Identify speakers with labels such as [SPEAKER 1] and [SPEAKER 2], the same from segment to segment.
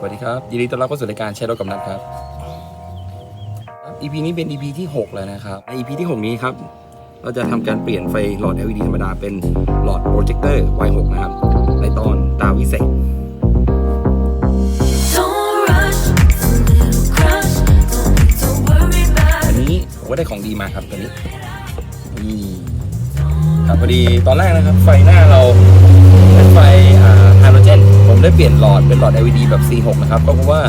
[SPEAKER 1] สวัสดีครับ ยินดีต้อนรับเข้าสู่รายการแชร์รถกับนัดครับครับ EP นี้เป็น EP ที่ 6 แล้วนะครับ ใน EP ที่ 6 นี้ครับ เราจะทำการเปลี่ยนไฟหลอด LED ธรรมดาเป็นหลอดโปรเจคเตอร์ Y6 นะครับ ในตอนตาวิเศษ
[SPEAKER 2] Don't rush, it's a little crush. Don't need to worry about
[SPEAKER 1] อันนี้ผมก็ได้ของดีมาครับตัวนี้นี่ครับพอดีตอนแรกนะครับ ไฟหน้าเราเป็นไฟอ่าไฮโดรเจน ผมได้เปลี่ยนหลอดเป็นหลอด LED แบบ C6 นะครับ ก็เพราะว่า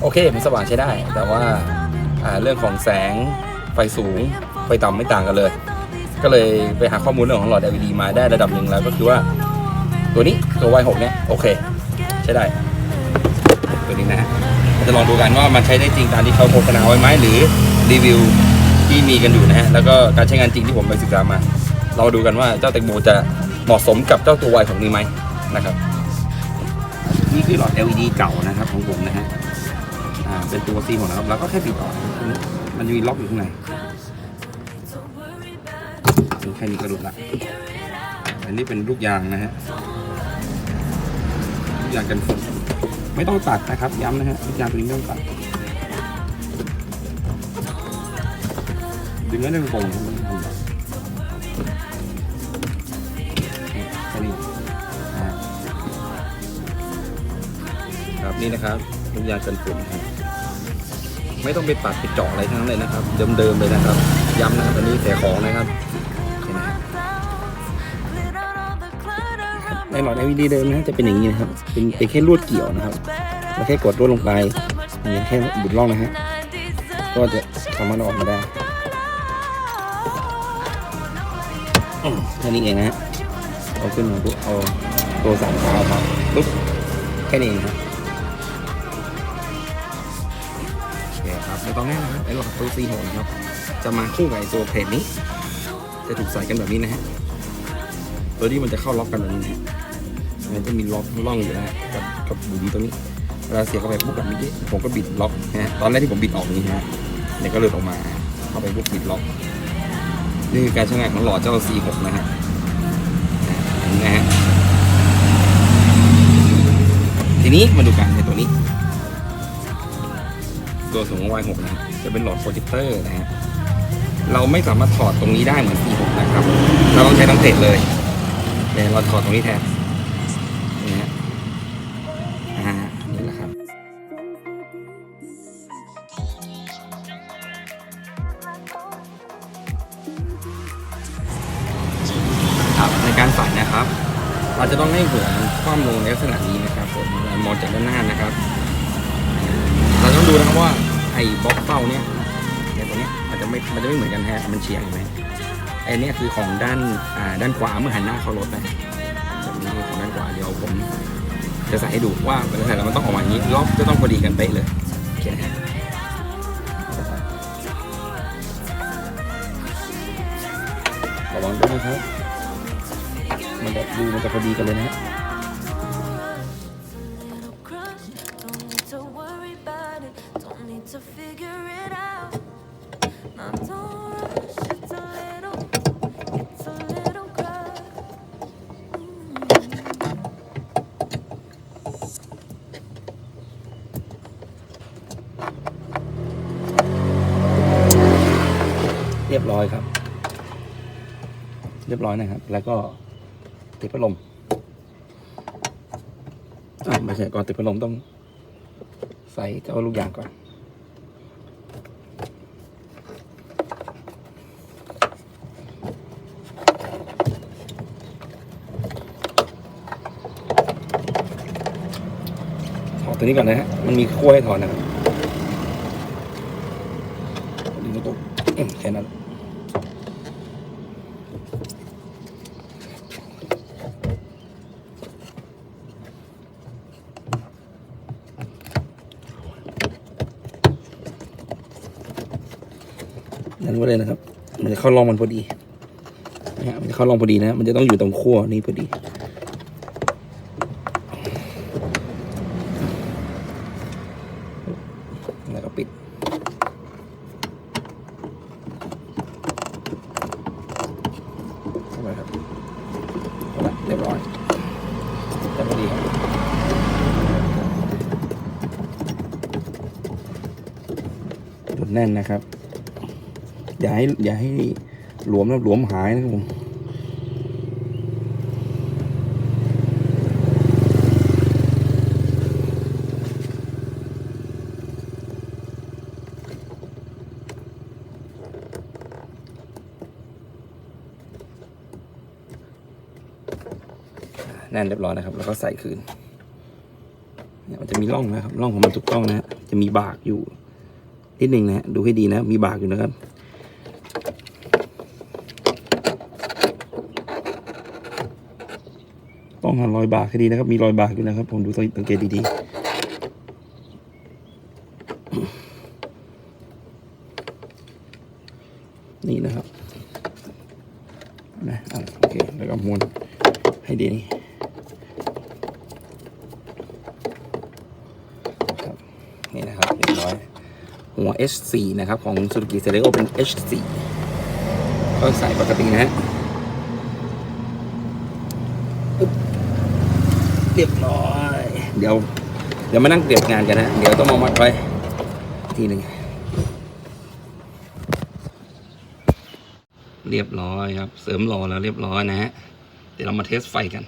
[SPEAKER 1] โอเคมันสว่างใช้ได้ แต่ว่าาเรื่องของแสงไฟสูง ไฟต่ำไม่ต่างกันเลย ก็เลยไปหาข้อมูลเรื่องของหลอด LED มาได้ระดับหนึ่งแล้วก็คือว่า ตัวนี้ตัว Y6 เนี่ยโอเค ใช้ได้ ตัวนี้นะฮะจะลองดูกันว่ามันใช้ได้จริงตามที่เขาโฆษณาไว้ไหมหรือรีวิวที่มีกันอยู่นะฮะแล้วก็การใช้งานจริงที่ผมไปศึกษามา เราดูกันว่าเจ้าแตงโมจะเหมาะสมกับเจ้าตัว Y ของนี้ไหมนะครับ นี่คือหลอด LED เก่านะครับของผมนะฮะอ่าเป็นตัว C ของนะครับแล้วก็แค่ปิดออกนะมันจะมีล็อกอยู่ข้างในแค่นี้ก็หลุดละอันนี้เป็นลูกยางนะฮะลูกยางกันฝนไม่ต้องตัดนะครับ ย้ำนะฮะลูกยางตัวนี้ไม่ต้องตัดดึงแล้วดึงโป่ง ครับนี่นะครับลูกยางกันฝุ่นครับไม่ต้องไปตัดไปเจาะอะไรทั้งนั้นเลยนะครับ เดิมๆเลยนะครับ ย้ำนะครับอันนี้แถของนะครับเห็นไหมครับในหลอด LED เดิมนะจะเป็นอย่างนี้นะครับเป็นเป็นแค่ลวดเกี่ยวนะครับเราแค่กดลวดลงไปอย่างนี้แค่บุดล่องนะฮะก็จะสามารถเอาออกมาได้อืมแค่นี้เองนะฮะเอาขึ้นมาปุ๊บเอาตัวสามขาออกมาปุ๊บแค่นี้เองครับ เคครับในตอนะครับไอ้หลอดตัวซีโหนะครับ จะมาคู่กับไอ้ตัวเพลทนี้ จะถูกใส่กันแบบนี้นะฮะ ตัวนี้มันจะเข้าล็อกกันแบบนี้นะฮะมันจะมีล็อกล่องอยู่นะฮะกับกับบุ๋มตัวนี้ เวลาเสียเข้าไปปุ๊บแบบนี้ผมก็บิดล็อกนะฮะ ตอนแรกที่ผมบิดออกนี้นะฮะเนี่ยก็เลยออกมา เข้าไปปุ๊บบิดล็อก นี่คือการใช้งานของหลอดเจ้า C6 นะฮะนะฮะ ทีนี้มาดูกันในตัวนี้ ตัวสูงของ Y6 นะ จะเป็นหลอดโปรเจคเตอร์นะฮะ เราไม่สามารถถอดตรงนี้ได้เหมือน C6 นะครับ เราต้องใช้ทั้งเศษเลยเดี๋ยวเราถอดตรงนี้แทนนี่ฮะอ่านี่แหละครับครับในการใส่นะครับ เราจะต้องให้หัวคว่ำลงในลักษณะนี้นะครับผมมองจากด้านหน้านะครับ ดูนะครับว่าไอ้บล็อกเป้าเนี่ยเนี่ยตัวเนี้ยมันจะไม่มันจะไม่เหมือนกันแฮะมันเฉียงเห็นไหมไอ้นี่คือของด้านอ่าด้านขวาเมื่อหันหน้าเข้ารถนะแบบนี้ของด้านขวาเดี๋ยวผมจะใส่ให้ดูว่าเวลาใส่แล้วมันต้องออกมาอย่างนี้ล็อกจะต้องพอดีกันเป๊ะเลยโอเคนะฮะระวังด้วยนะครับมันจะดูมันจะพอดีกันเลยนะฮะ เรียบร้อยนะครับ แล้วก็ติดพัดลมอ่าไม่ใช่ก่อนติดพัดลมต้องใส่เจ้าลูกยางก่อน ถอดตัวนี้ก่อนนะฮะ มันมีขั้วให้ถอดนะครับดึงตรงๆอืมแค่นั้น เลยนะครับ มันจะเข้ารองมันพอดีนะฮะมันจะเข้ารองพอดีนะ มันจะต้องอยู่ตรงขั้วนี่พอดีแล้วก็ปิดเข้าครับเข้าไปอยแต่พอดีครัแน่นนะครับ อย่าให้อย่าให้หลวมแล้วหลวมหายนะครับผมแน่นเรียบร้อยนะครับ แล้วก็ใส่คืนเนี่ยมันจะมีร่องนะครับร่องของมันถูกต้องนะฮะจะมีบากอยู่นิดหนึ่งนะฮะดูให้ดีนะ มีบากอยู่นะครับ ต้องหารอยบากให้ดีนะครับ มีรอยบากอยู่นะครับ ผมดูสังเกตดีๆ นี่นะครับนะโอเค แล้วก็ม้วนให้ดีนี่ครับนี่นะครับเรียบร้อยหัว H4 นะครับ ของ Suzuki Celerio เป็น H4 ก็ใส่ปกตินะฮะอึ๊บ เรียบร้อย เดี๋ยว เดี๋ยวมานั่งเตรียมงานกันนะ เดี๋ยวต้องมามัดไว้ทีหนึ่งเรียบร้อยครับ เสริมรอแล้วเรียบร้อยนะฮะ เดี๋ยวเรามาเทสไฟกัน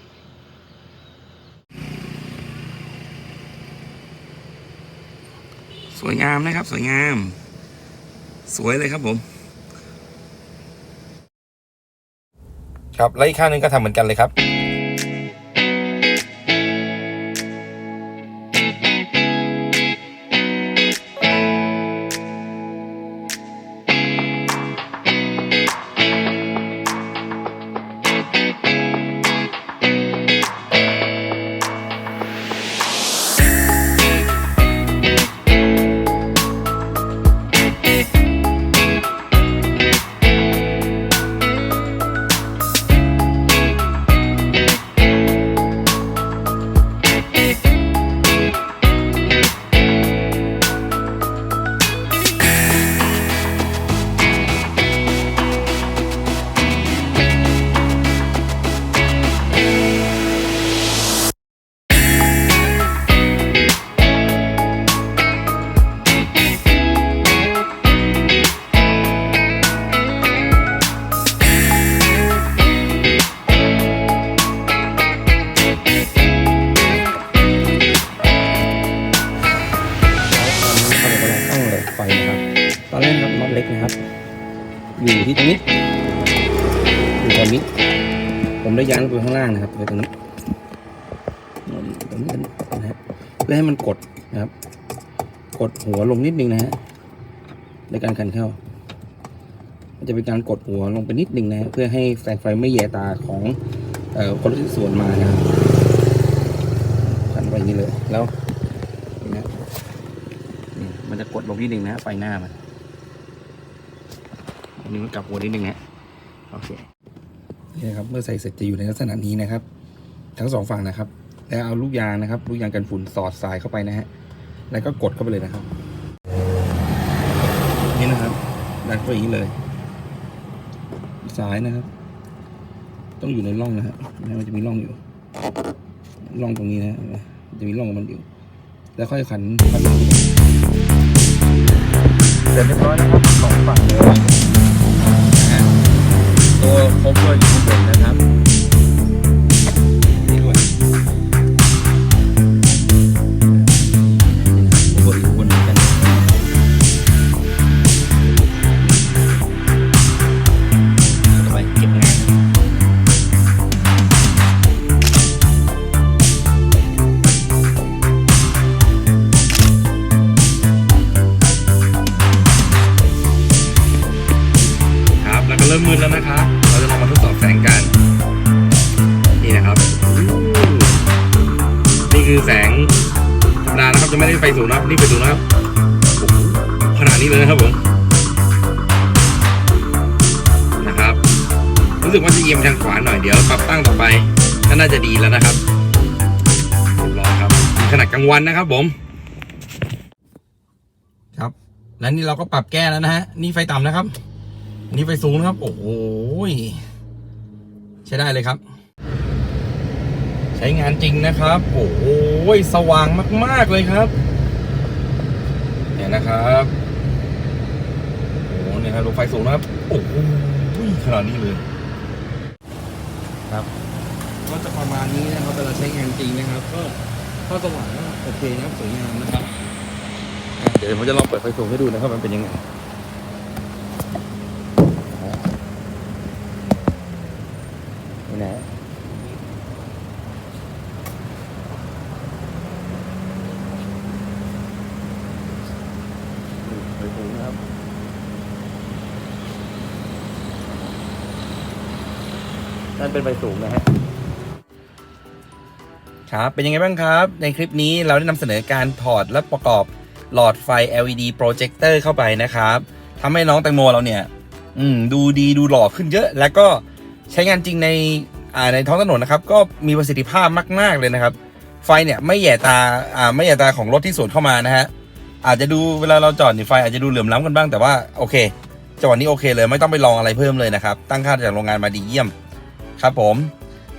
[SPEAKER 1] สวยงามนะครับ สวยงาม สวยเลยครับผม ครับ แล้วอีกข้างหนึงก็ทำเหมือนกันเลยครับ ผมได้ย้ายลงไปข้างล่างนะครับไปตรงนี้ตรงนี้นะครับเพื่อให้มันกดนะครับ กดหัวลงนิดนึงนะฮะในการคันเข้ามันจะเป็นการกดหัวลงไปนิดนึงนะฮะเพื่อให้แสงไฟไม่แยตาของออคนที่สวนมานะครับคันไปนี้เลยแล้วนี่นะมันจะกดลงนิดนึงนะไฟหน้ามันอันนี้มันกลับหัวนิดนึงนะโอเค นี่นะครับเมื่อใส่เสร็จจะอยู่ในลักษณะนี้นะครับ ทั้งสองฝั่งนะครับ แล้วเอาลูกยางนะครับ ลูกยางกันฝุ่นสอดสายเข้าไปนะฮะแล้วก็กดเข้าไปเลยนะครับ นี่นะครับดันเข้าไปอย่างนี้เลย สายนะครับ ต้องอยู่ในร่องนะฮะมันจะมีร่องอยู่ร่องตรงนี้นะจะมีร่องของมันอยู่ แล้วค่อยขันขันลงเสร็จเรียบร้อยนะครับสองฝั่งเลย ตัวโคเวอร์อยู่ข้างบนนะครับ เริ่มมืดแล้วนะครับเราจะลองมาทดสอบแสงกัน นี่นะครับ นี่คือแสงธรรมดานะครับ จะไม่ได้ไฟสูงนะครับ นี่ไฟสูงนะครับขนาดนี้เลยนะครับผม นะครับ รู้สึกว่าจะเอียงทางขวาหน่อย เดี๋ยวปรับตั้งต่อไปก็น่าจะดีแล้วนะครับรอครับขนาดกลางวันนะครับผม ครับ และนี่เราก็ปรับแก้แล้วนะฮะ นี่ไฟต่ำนะครับ นนี้ไฟสูงนะครับ โอ้โหใช้ได้เลยครับ ใช้งานจริงนะครับ โอ้โหยสว่างมาก ๆเลยครับเนี่ยนะครับโอ้เนะครับดูไฟสูงนะครับ โอ้โหขนาดนี้เลยครับ ก็จะประมาณนี้นะครับเวลาใช้งานจริงนะครับ ก็ข้อสว่างก็โอเคนะครับสวยงามนะครับ เดี๋ยวผมจะลองเปิดไฟสูงให้ดูนะครับมันเป็นยังไงนี่นะนี่ไฟสูงนะครับ นั่นเป็นไฟสูงนะฮะครับเป็นยังไงบ้างครับ ในคลิปนี้เราได้นำเสนอการถอดและประกอบหลอดไฟ LED projector เข้าไปนะครับทำให้น้องแตงโมเราเนี่ย อืม ดูดีดูหล่อขึ้นเยอะ แล้วก็ใช้งานจริงในอ่าในท้องถนนนะครับ ก็มีประสิทธิภาพมาก ๆ เลยนะครับ ไฟเนี่ยไม่แย่ตาอ่าไม่แย่ตาของรถที่สวนเข้ามานะฮะอาจจะดูเวลาเราจอดนี่ไฟอาจจะดูเหลื่อมล้ำกันบ้างแต่ว่าโอเคจังหวะนี้โอเคเลยไม่ต้องไปลองอะไรเพิ่มเลยนะครับ ตั้งค่าจากโรงงานมาดีเยี่ยม ครับผม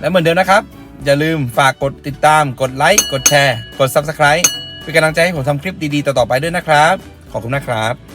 [SPEAKER 1] และเหมือนเดิมนะครับ อย่าลืมฝากกดติดตาม กดไลค์กดแชร์ กด Subscribe เป็นกำลังใจให้ผมทำคลิปดีๆ ต่อๆไปด้วยนะครับ ขอบคุณนะครับ